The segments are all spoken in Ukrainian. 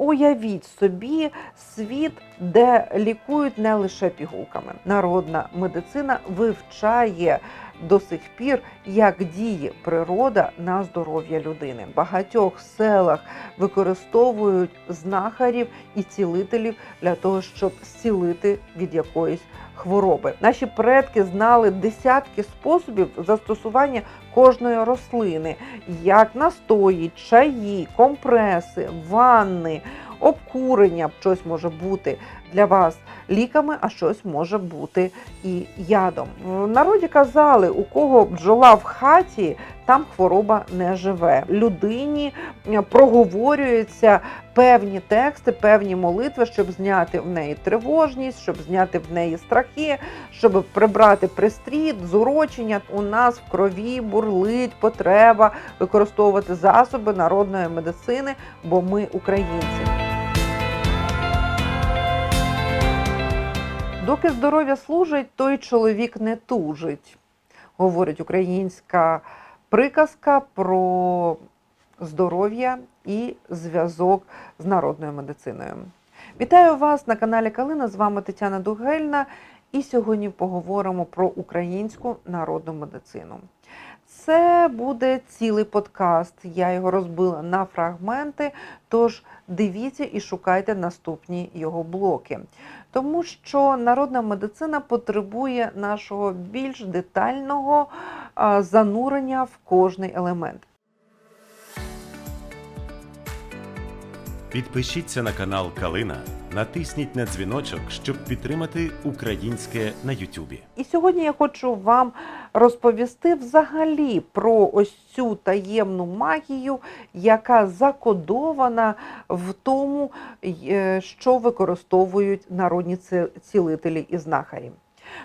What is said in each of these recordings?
уявіть собі світ, де лікують не лише пігулками. Народна медицина вивчає до сих пір, як діє природа на здоров'я людини. В багатьох селах використовують знахарів і цілителів для того, щоб зцілити від якоїсь хвороби. Наші предки знали десятки способів застосування кожної рослини, як настої, чаї, компреси, ванни, обкурення. Щось може бути для вас ліками, а щось може бути і ядом. В народі казали, у кого бджола в хаті, там хвороба не живе. Людині е, проговорюються певні тексти, певні молитви, щоб зняти в неї тривожність, щоб зняти в неї страхи, щоб прибрати пристріт, зурочення. У нас в крові бурлить потреба використовувати засоби народної медицини, бо ми українці. Доки здоров'я служить, той чоловік не тужить, говорить українська приказка про здоров'я і зв'язок з народною медициною. Вітаю вас на каналі Калина. З вами Тетяна Дугельна. І сьогодні поговоримо про українську народну медицину. Це буде цілий подкаст. Я його розбила на фрагменти. Тож дивіться і шукайте наступні його блоки. Тому що народна медицина потребує нашого більш детального занурення в кожний елемент. Підпишіться на канал Калина, натисніть на дзвіночок, щоб підтримати українське на Ютубі. І сьогодні я хочу вам розповісти взагалі про ось цю таємну магію, яка закодована в тому, е, що використовують народні цілителі і знахарі.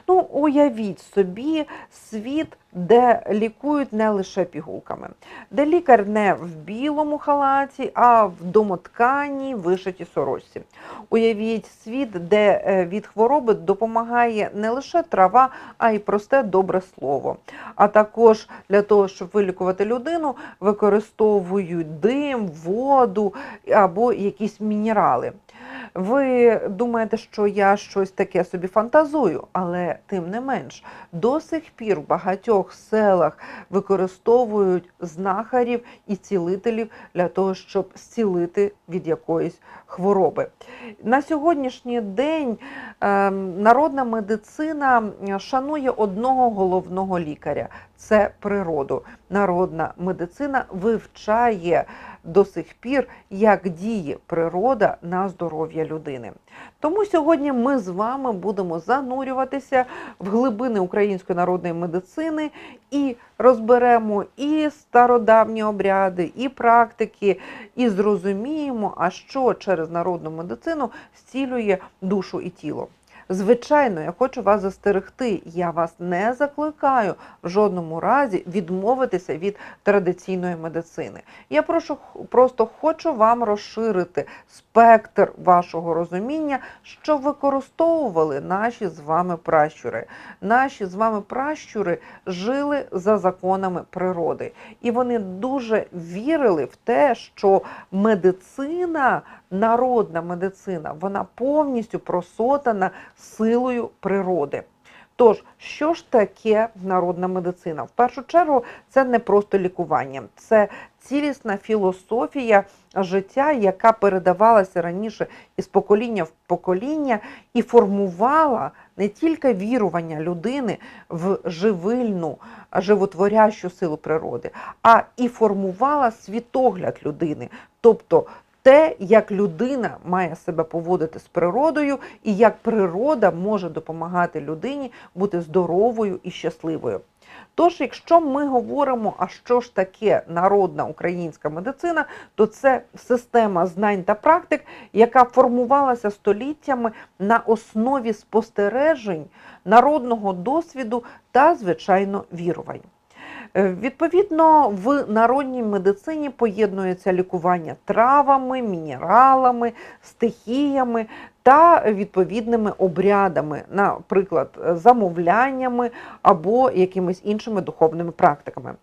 Ну, уявіть собі світ, де лікують не лише пігулками, де лікар не в білому халаті, а в домотканій вишитій сорочці. Уявіть світ, де е, від хвороби допомагає не лише трава, а й просте добре слово. А також для того, щоб вилікувати людину, використовують дим, воду або якісь мінерали. Ви думаєте, що я щось таке собі фантазую, але тим не менш, до сих пір в багатьох селах використовують знахарів і цілителів для того, щоб зцілити від якоїсь хвороби. На сьогоднішній день ем, народна медицина шанує одного головного лікаря це природу. Народна медицина вивчає до сих пір, як діє природа на здоров'я людини. Тому сьогодні ми з вами будемо занурюватися в глибини української народної медицини і розберемо і стародавні обряди, і практики, і зрозуміємо, а що через народну медицину зцілює душу і тіло. Звичайно, я хочу вас застерегти. Я вас не закликаю в жодному разі відмовитися від традиційної медицини. Я прошу просто хочу вам розширити спектр вашого розуміння, що використовували наші з вами пращури. Наші з вами пращури жили за законами природи, і вони дуже вірили в те, що медицина, народна медицина, вона повністю просотана силою природи. Тож, що ж таке народна медицина? В першу чергу, це не просто лікування, це цілісна філософія життя, яка передавалася раніше із покоління в покоління і формувала не тільки вірування людини в живильну, животворящу силу природи, а і формувала світогляд людини. Тобто те, як людина має себе поводити з природою, і як природа може допомагати людині бути здоровою і щасливою. Тож, якщо ми говоримо, а що ж таке народна українська медицина, то це система знань та практик, яка формувалася століттями на основі спостережень, народного досвіду та, звичайно, вірувань. Е, Відповідно, в народній медицині поєднується лікування травами, мінералами, стихіями та відповідними обрядами, наприклад, замовляннями або якимись іншими духовними практиками.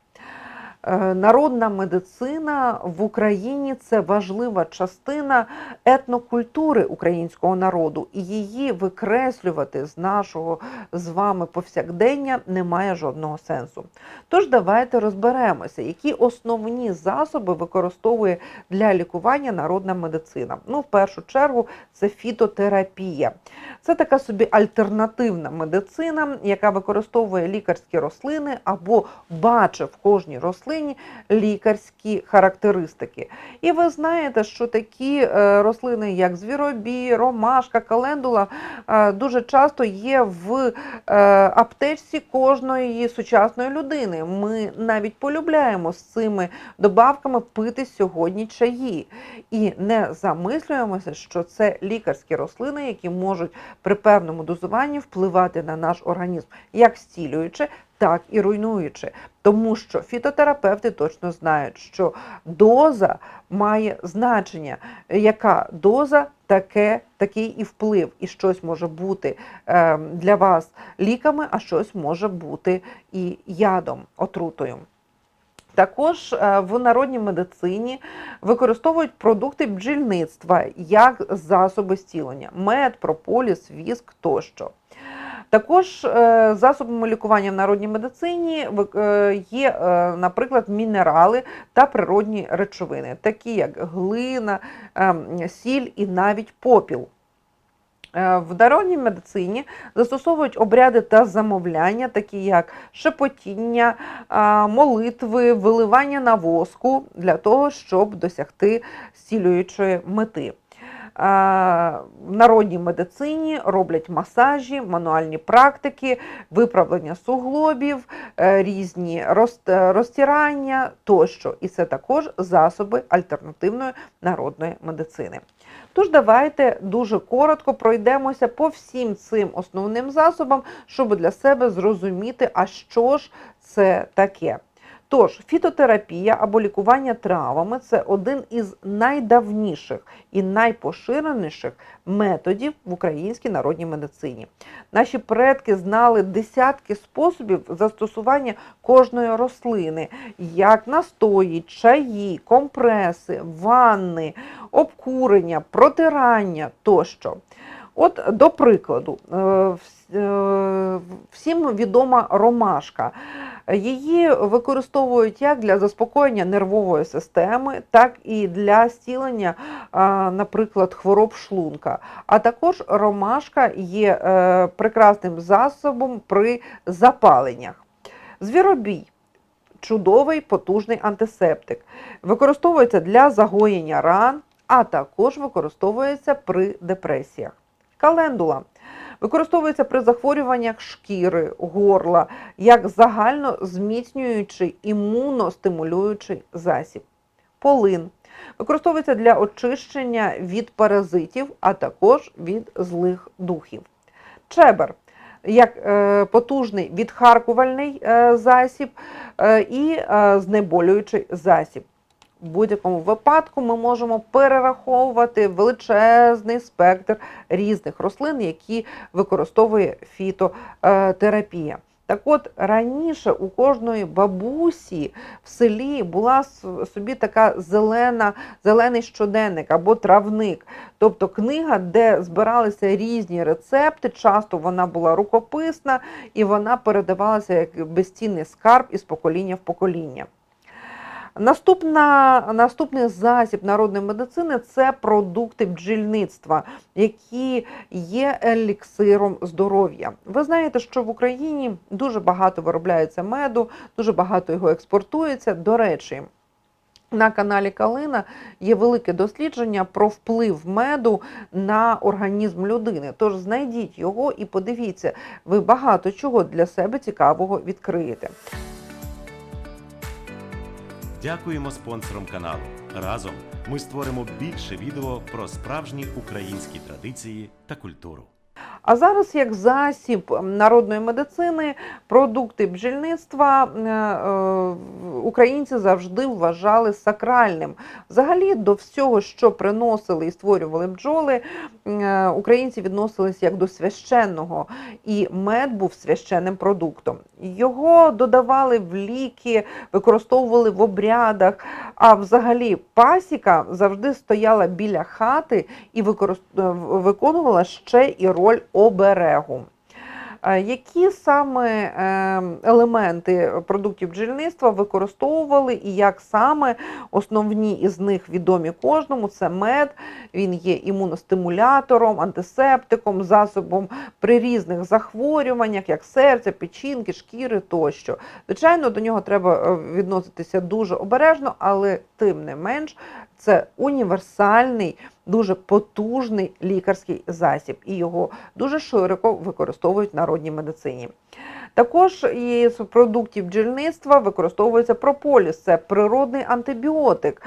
Е, Народна медицина в Україні це важлива частина етнокультури українського народу, і її викреслювати з нашого з вами повсякдення немає жодного сенсу. Тож давайте розберемося, які основні засоби використовує для лікування народна медицина. Ну, в першу чергу, це фітотерапія. Це така собі альтернативна медицина, яка використовує лікарські рослини або бачить в кожній рослині лікарські характеристики. І ви знаєте, що такі е, рослини, як звіробій, ромашка, календула, е, дуже часто є в е, аптечці кожної сучасної людини. Ми навіть полюбляємо з цими добавками пити сьогодні чаї. І не замислюємося, що це лікарські рослини, які можуть при певному дозуванні впливати на наш організм як стілюючи, так і руйнуючи. Тому що фітотерапевти точно знають, що доза має значення. Яка доза, таке, такий і вплив. І щось може бути е, для вас ліками, а щось може бути і ядом, отрутою. Також е, в народній медицині використовують продукти бджільництва як засоби зцілення: мед, прополіс, віск тощо. Також е, засобами лікування в народній медицині е, є, е, наприклад, мінерали та природні речовини, такі як глина, сіль і навіть попіл. В народній медицині застосовують обряди та замовляння, такі як шепотіння, молитви, виливання на воску для того, щоб досягти зцілюючої мети. В народній медицині роблять масажі, мануальні практики, виправлення суглобів, е, різні розтирання тощо. І це також засоби альтернативної народної медицини. Тож давайте дуже коротко пройдемося по всім цим основним засобам, щоб для себе зрозуміти, а що ж це таке. Тож, фітотерапія або лікування травами це один із найдавніших і найпоширеніших методів в українській народній медицині. Наші предки знали десятки способів застосування кожної рослини, як настої, чаї, компреси, ванни, обкурення, протирання тощо. От, до прикладу, е, е, всім відома ромашка. Її використовують як для заспокоєння нервової системи, так і для зцілення, а, наприклад, хвороб шлунка. А також ромашка є е, прекрасним засобом при запаленнях. Звіробій чудовий потужний антисептик. Використовується для загоєння ран, а також використовується при депресіях. Календула використовується при захворюваннях шкіри, горла як загально зміцнюючий імуностимулюючий засіб. Полин використовується для очищення від паразитів, а також від злих духів. Чебер як е, потужний відхаркувальний е, засіб е, і знеболюючий засіб. В будь-якому випадку ми можемо перераховувати величезний спектр різних рослин, які використовує фітотерапія. Так от раніше у кожної бабусі в селі була собі така зелена, зелений щоденник або травник, тобто книга, де збиралися різні рецепти. Часто вона була рукописна і вона передавалася як безцінний скарб із покоління в покоління. Наступна, наступний засіб народної медицини це продукти бджільництва, які є еліксиром здоров'я. Ви знаєте, що в Україні дуже багато виробляється меду, дуже багато його експортується. До речі, на каналі Калина є велике дослідження про вплив меду на організм людини. Тож знайдіть його і подивіться, ви багато чого для себе цікавого відкриєте. Дякуємо спонсорам каналу. Разом ми створимо більше відео про справжні українські традиції та культуру. А зараз, як засіб народної медицини, продукти бджільництва е, українці завжди вважали сакральним. Взагалі до всього, що приносили і створювали бджоли, е, українці відносились як до священного, і мед був священним продуктом. Його додавали в ліки, використовували в обрядах. А взагалі пасіка завжди стояла біля хати і е, виконувала ще і роль оберегу. Е, Які саме е, елементи продуктів бджільництва використовували і як саме основні із них відомі кожному? Це мед, він є імуностимулятором, антисептиком, засобом при різних захворюваннях, як серця, печінки, шкіри тощо. Звичайно, до нього треба е, відноситися дуже обережно, але тим не менш це універсальний, дуже потужний лікарський засіб, і його дуже широко використовують в народній медицині. Також із продуктів бджільництва використовується прополіс, це природний антибіотик.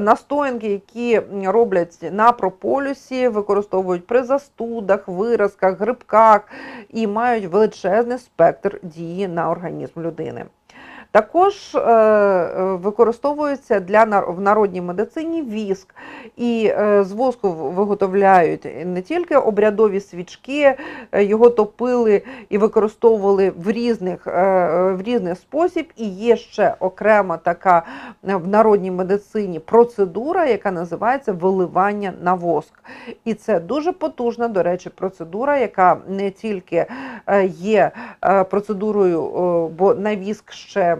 Настоянки, які роблять на прополісі, використовують при застудах, виразках, грибках і мають величезний спектр дії на організм людини. Також е, е, використовується для в народній медицині віск, і е, з воску виготовляють не тільки обрядові свічки, його топили і використовували в різних, в різний спосіб. І є ще окрема така в народній медицині процедура, яка називається виливання на воск. І це дуже потужна, до речі, процедура, яка не тільки є процедурою, бо на віск ще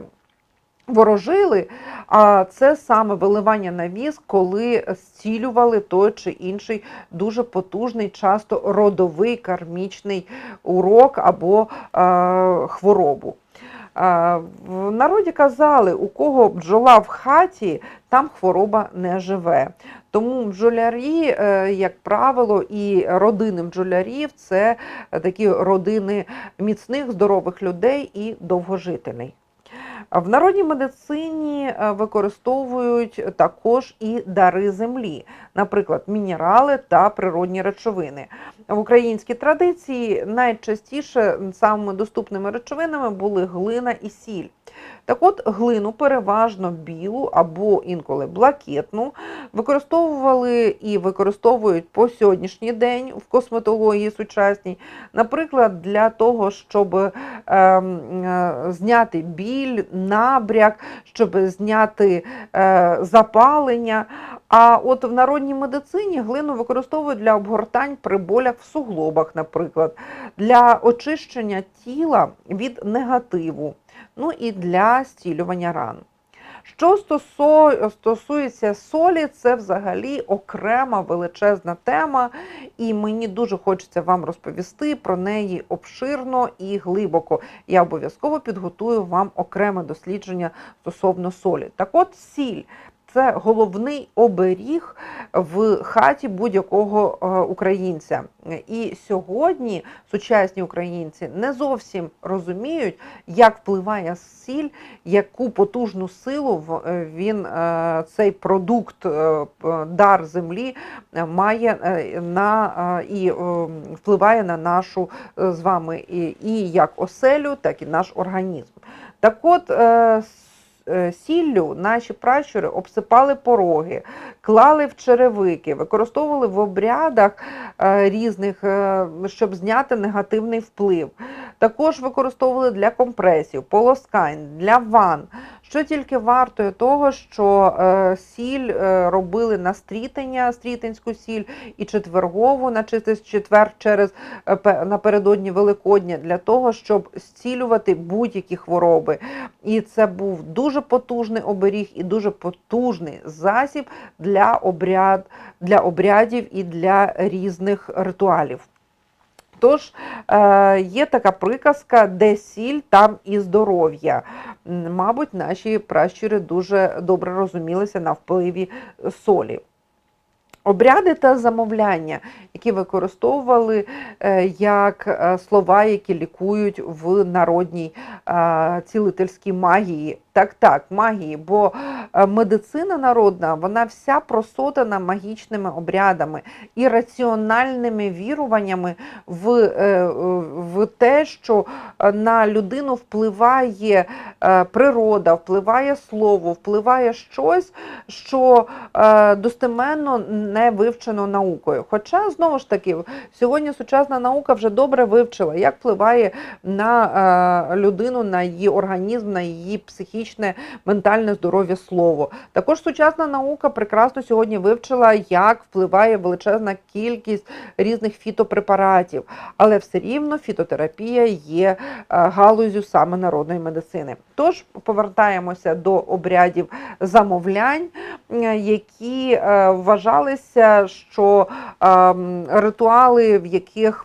ворожили, а це саме виливання на віск, коли зцілювали той чи інший дуже потужний, часто родовий кармічний урок або е, хворобу. Е, В народі казали, у кого бджола в хаті, там хвороба не живе. Тому бджолярі, е, як правило, і родини бджолярів це такі родини міцних, здорових людей і довгожителей. В народній медицині е, використовують також і дари землі, наприклад, мінерали та природні речовини. В українській традиції найчастіше самими доступними речовинами були глина і сіль. Так от глину переважно білу або інколи блакитну використовували і використовують по сьогоднішній день в косметології сучасній, наприклад, для того, щоб ем, е, зняти біль, набряк, щоб зняти е, запалення. А от в народній медицині глину використовують для обгортань при болях в суглобах, наприклад, для очищення тіла від негативу, ну і для стілювання ран. Що стосується солі, це взагалі окрема величезна тема, і мені дуже хочеться вам розповісти про неї обширно і глибоко. Я обов'язково підготую вам окреме дослідження стосовно солі. Так от сіль. Це головний оберіг в хаті будь-якого е, українця. І сьогодні сучасні українці не зовсім розуміють, як впливає сіль, яку потужну силу е, він е, цей продукт, дар землі має на і впливає на нашу з вами і як оселю, так і наш організм. Так от. Е, Сіллю наші пращури обсипали пороги, клали в черевики, використовували в обрядах е, різних, е, щоб зняти негативний вплив. Також використовували для компресів, полоскань, для ван. Що тільки вартує того, що е, сіль е, робили на стрітення, стрітинську сіль і четвергову на четвер через е, напередодні Великодня для того, щоб зцілювати будь-які хвороби. І це був дуже потужний оберіг і дуже потужний засіб для обряд, для обрядів і для різних ритуалів. Тож е, є така приказка, де сіль, там і здоров'я. Мабуть, наші пращури дуже добре розумілися на впливі солі. Обряди та замовляння, які використовували е, як е, слова, які лікують в народній цілительській магії. Так, так, магії, бо е, медицина народна, вона вся просотана магічними обрядами і раціональними віруваннями в, е, в те, що е, на людину впливає природа, впливає слово, впливає щось, що достеменно не вивчено наукою. Хоча, знову ж таки, сьогодні сучасна наука вже добре вивчила, як впливає на людину, на її організм, на її психічне, ментальне здоров'я слово. Також сучасна наука прекрасно сьогодні вивчила, як впливає величезна кількість різних фітопрепаратів, але все рівно фітотерапія є е, галузю саме народної медицини. Тож повертаємося до обрядів замовлянь, е, які е, вважалися, що ем, ритуали, в яких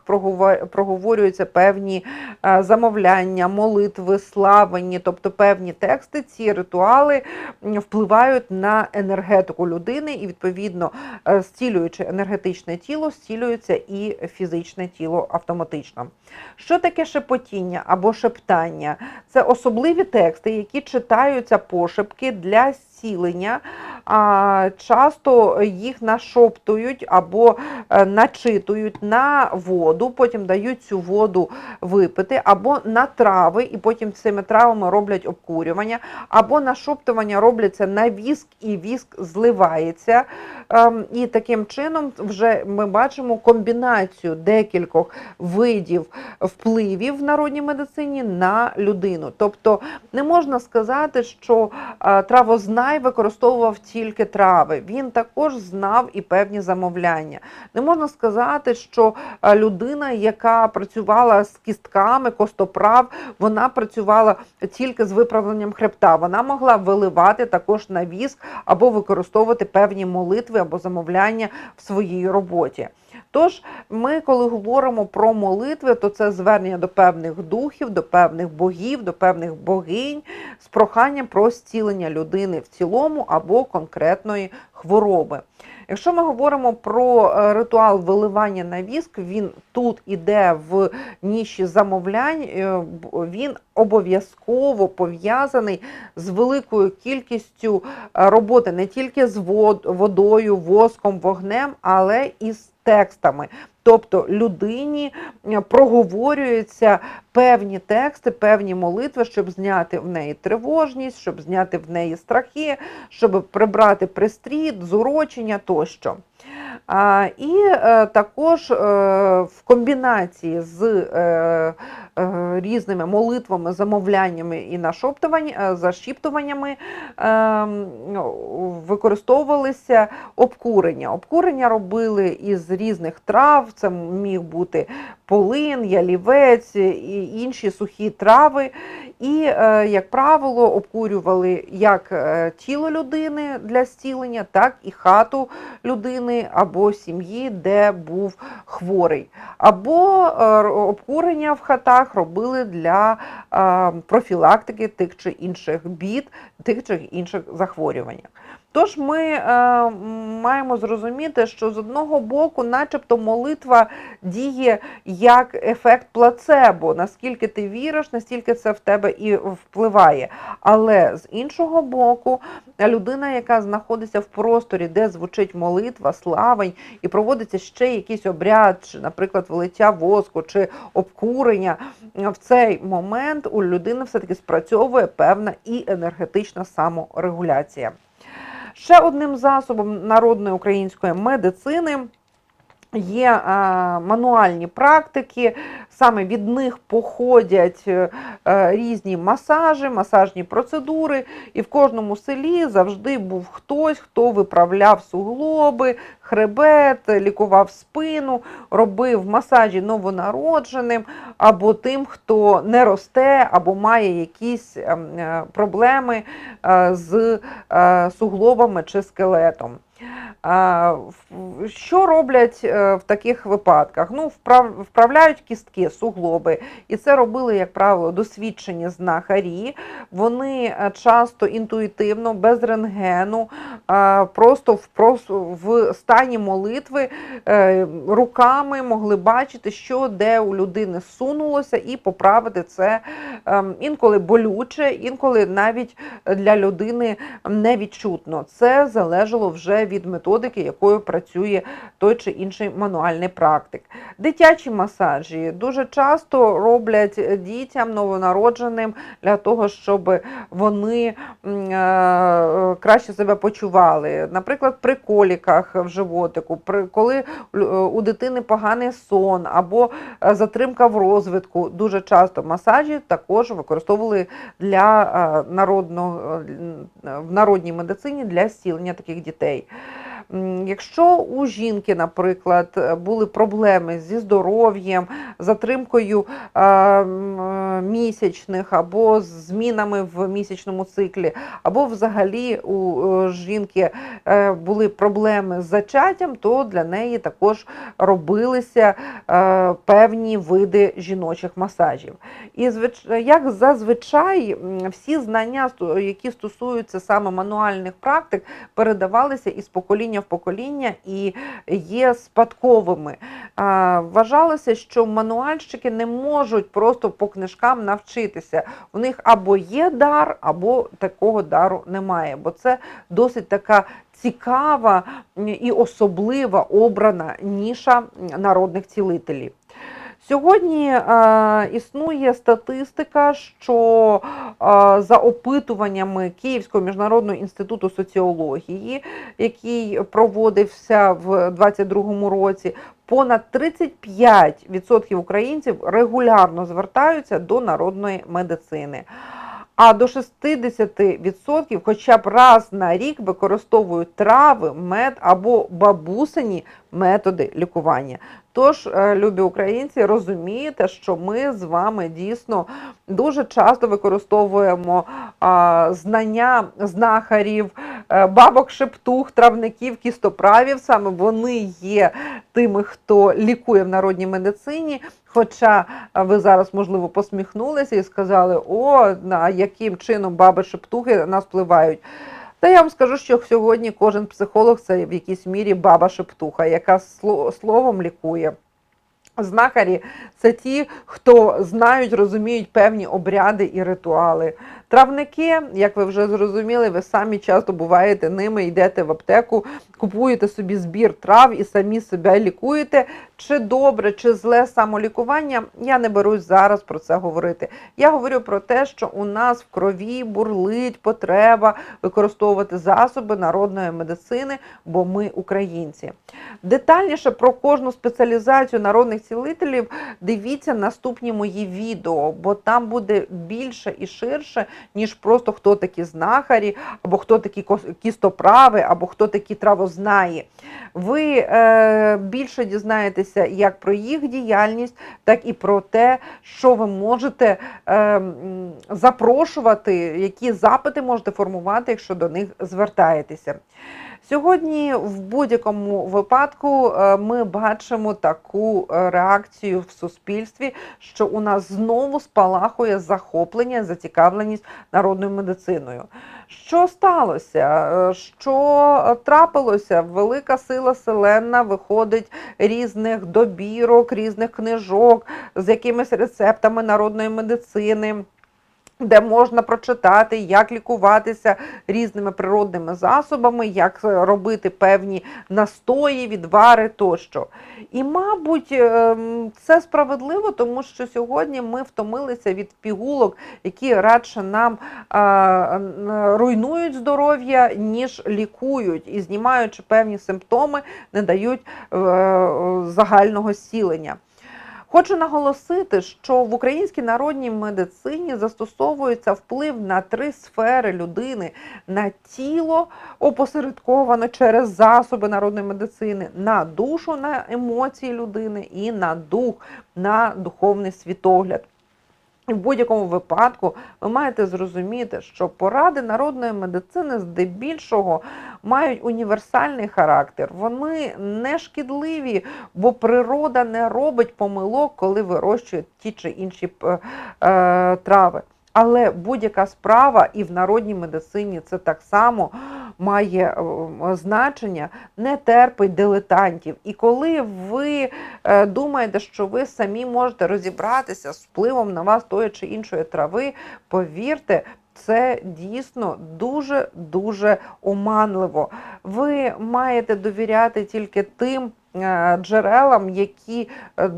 проговорюються певні е, замовляння, молитви, славені, тобто певні тексти, ці ритуали впливають на енергетику людини і, відповідно, е, зцілюючи енергетичне тіло, зцілюється і фізичне тіло автоматично. Що таке шепотіння або шептання? Це особливі тексти, які читаються пошепки для зцілення. Часто їх нашоптують або е, начитують на воду, потім дають цю воду випити, або на трави, і потім цими травами роблять обкурювання, або нашоптування робляться на віск, і віск зливається. Ем, І таким чином вже ми бачимо комбінацію декількох видів впливів в народній медицині на людину. Тобто не можна сказати, що е, травознай використовував тільки трави. Він також знав і певні замовляння. Не можна сказати, що е, людина, яка працювала з кістками, костоправ, вона працювала тільки з виправленням хребта. Вона могла виливати також на віск або використовувати певні молитви або замовляння в своїй роботі. Тож, ми, коли говоримо про молитви, то це звернення до певних духів, до певних богів, до певних богинь з проханням про зцілення людини в цілому або конкретної хвороби. Якщо ми говоримо про е, ритуал виливання на віск, він тут іде в ніші замовлянь, е, він обов'язково пов'язаний з великою кількістю е, роботи не тільки з вод- водою, воском, вогнем, але і з текстами. Тобто людині е, проговорюються певні тексти, певні молитви, щоб зняти в неї тривожність, щоб зняти в неї страхи, щоб прибрати пристріт, зурочення тощо. І е, також е, в комбінації з е, різними молитвами, замовляннями і зашіптуваннями е, ну, використовувалися обкурення. Обкурення робили із різних трав, це міг бути полин, ялівець і інші сухі трави. І, як правило, обкурювали як тіло людини для зцілення, так і хату людини або сім'ї, де був хворий. Або е, обкурення в хатах робили для е, профілактики тих чи інших бід, тих чи інших захворювань. Тож ми е, маємо зрозуміти, що з одного боку, начебто, молитва діє як ефект плацебо. Наскільки ти віриш, настільки це в тебе і впливає. Але з іншого боку, людина, яка знаходиться в просторі, де звучить молитва, славень, і проводиться ще якийсь обряд, чи, наприклад, вилиття воску чи обкурення, в цей момент у людини все-таки спрацьовує певна і енергетична саморегуляція. Ще одним засобом народної української медицини є е, мануальні практики, саме від них походять е, е, різні масажі, масажні процедури, і в кожному селі завжди був хтось, хто виправляв суглоби, хребет, лікував спину, робив масажі новонародженим або тим, хто не росте, або має якісь ем, проблеми з суглобами чи скелетом. Що роблять е, в таких випадках? Ну, вправляють кістки, суглоби, і це робили, як правило, досвідчені знахарі. Вони е, часто інтуїтивно, без рентгену, просто в, стані молитви е, руками могли бачити, що де у людини сунулося, і поправити це ем, інколи болюче, інколи навіть для людини невідчутно. Це залежало вже від методики, якою працює той чи інший мануальний практик. Дитячі масажі дуже часто роблять дітям новонародженим для того, щоб вони е, краще себе почували. Наприклад, при коліках в животику, коли у дитини поганий сон або е, затримка в розвитку. Дуже часто масажі також використовували для е, народного е, в народній медицині для зцілення таких дітей. Якщо у жінки, наприклад, були проблеми зі здоров'ям, затримкою е, місячних або змінами в місячному циклі, або взагалі у е, жінки е, були проблеми з зачаттям, то для неї також робилися певні види жіночих масажів. І як зазвичай всі знання, які стосуються саме мануальних практик, передавалися із покоління в покоління і є спадковими. Вважалося, що мануальщики не можуть просто по книжкам навчитися. У них або є дар, або такого дару немає. Бо це досить така цікава і особлива обрана ніша народних цілителів. Сьогодні е, існує статистика, що е, за опитуваннями Київського міжнародного інституту соціології, який проводився в 2022 році, понад 35% українців регулярно звертаються до народної медицини. А до 60% хоча б раз на рік використовують трави, мед або бабусині методи лікування. Тож, е, любі українці, розумієте, що ми з вами дійсно дуже часто використовуємо знання знахарів, бабок шептух, травників, кістоправів. Саме вони є тими, хто лікує в народній медицині. Хоча е, ви зараз, можливо, посміхнулися і сказали, о, на яким чином баби шептухи на нас впливають. Та я вам скажу, що сьогодні кожен психолог це в якійсь мірі баба шептуха, яка словом лікує. Знахарі це ті, хто знають, розуміють певні обряди і ритуали. Травники, як ви вже зрозуміли, ви самі часто буваєте ними, йдете в аптеку, купуєте собі збір трав і самі себе лікуєте. Чи добре, чи зле самолікування, я не берусь зараз про це говорити. Я говорю про те, що у нас в крові бурлить потреба використовувати засоби народної медицини, бо ми українці. Детальніше про кожну спеціалізацію народних цілителів дивіться наступні мої відео, бо там буде більше і ширше, ніж просто хто такі знахарі, або хто такі кістоправи, або хто такі травознаї. Ви е, більше дізнаєтеся як про їх діяльність, так і про те, що ви можете е, запрошувати, які запити можете формувати, якщо до них звертаєтеся. Сьогодні в будь-якому випадку е, ми бачимо таку е, реакцію в суспільстві, що у нас знову спалахує захоплення, зацікавленість народною медициною. Що сталося? Е, Що трапилося? Велика сила селена виходить різних добірок, різних книжок з якимись рецептами народної медицини. Де можна прочитати, як лікуватися різними природними засобами, як е, робити певні настої, відвари тощо. І, мабуть, ем, це справедливо, тому що сьогодні ми втомилися від пігулок, які радше нам руйнують здоров'я, ніж лікують, і знімаючи певні симптоми, не дають е, загального зцілення. Хочу наголосити, що в українській народній медицині застосовується вплив на три сфери людини: на тіло опосередковано через засоби народної медицини, на душу, на емоції людини і на дух, на духовний світогляд. В будь-якому випадку ви маєте зрозуміти, що поради народної медицини здебільшого мають універсальний характер. Вони не шкідливі, бо природа не робить помилок, коли вирощує ті чи інші е, е, трави. Але будь-яка справа і в народній медицині це так само має е, значення, не терпить дилетантів. І коли ви е, думаєте, що ви самі можете розібратися з впливом на вас тої чи іншої трави, повірте. Це дійсно дуже дуже оманливо. Ви маєте довіряти тільки тим е, джерелам, які е, е,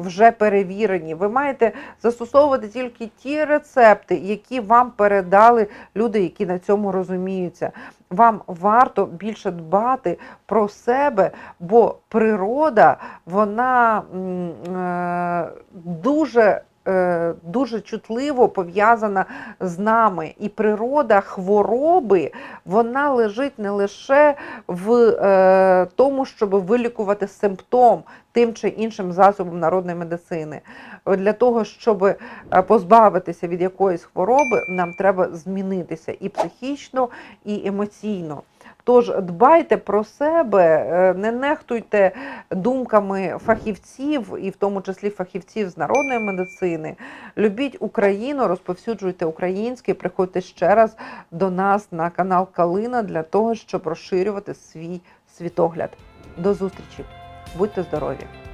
вже перевірені. Ви маєте застосовувати тільки ті рецепти, які вам передали люди, які на цьому розуміються. Вам варто більше дбати про себе, бо природа вона е, дуже. Е, Дуже чутливо пов'язана з нами, і природа хвороби вона лежить не лише в е, тому, щоб вилікувати симптом тим чи іншим засобом народної медицини. Для того, щоб е, позбавитися від якоїсь хвороби, нам треба змінитися і психічно, і емоційно. Тож дбайте про себе, е, не нехтуйте думками фахівців, і в тому числі фахівців з народної медицини. Любіть Україну, розповсюджуйте українське, приходьте ще раз до нас на канал Калина для того, щоб розширювати свій світогляд. До зустрічі! Будьте здорові!